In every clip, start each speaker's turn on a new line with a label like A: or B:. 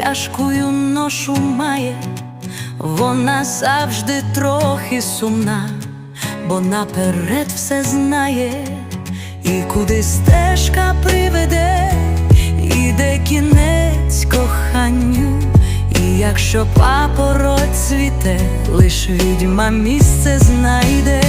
A: тяжкую ношу має, вона завжди трохи сумна, бо наперед все знає, і куди стежка приведе, іде кінець коханню. І якщо папороть цвіте, лиш відьма місце знайде.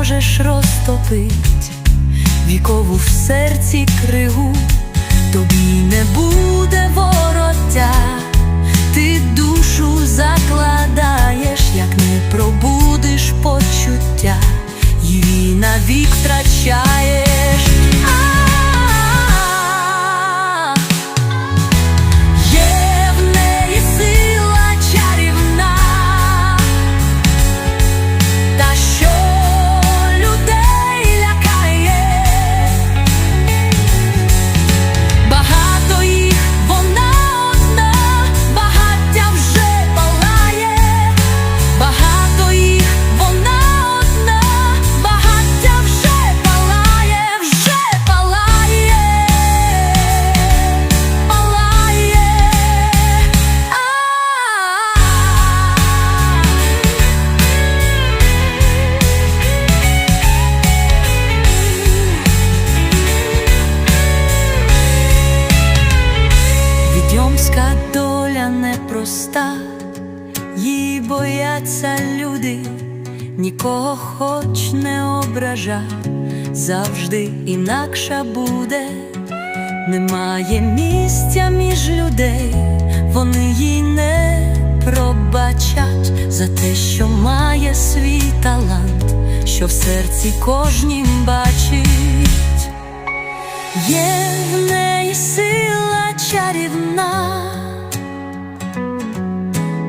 A: Не зможеш розтопить. Вікову в серці кригу, тобі не буде вороття, ти душу закладаєш, як не пробудиш почуття, і навік доля непроста, її бояться люди, нікого хоч не обража, завжди інакша буде, немає місця між людей, вони їй не пробачать за те, що має свій талант, що в серці кожнім бачить. Є в неї сила чарівна,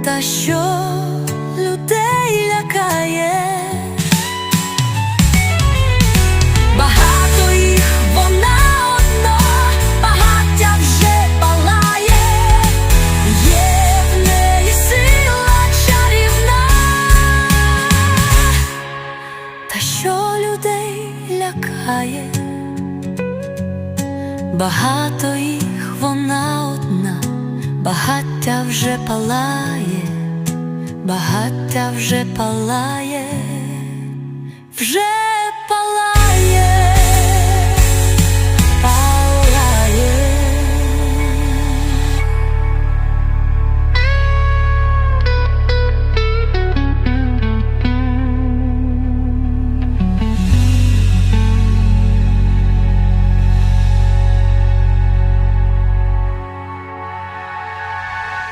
A: та що людей лякає. Багато їх вона одна, багаття вже палає, є в неї сила чарівна, та що людей лякає. Багато їх вона одна, багаття вже палає, багаття вже палає, вже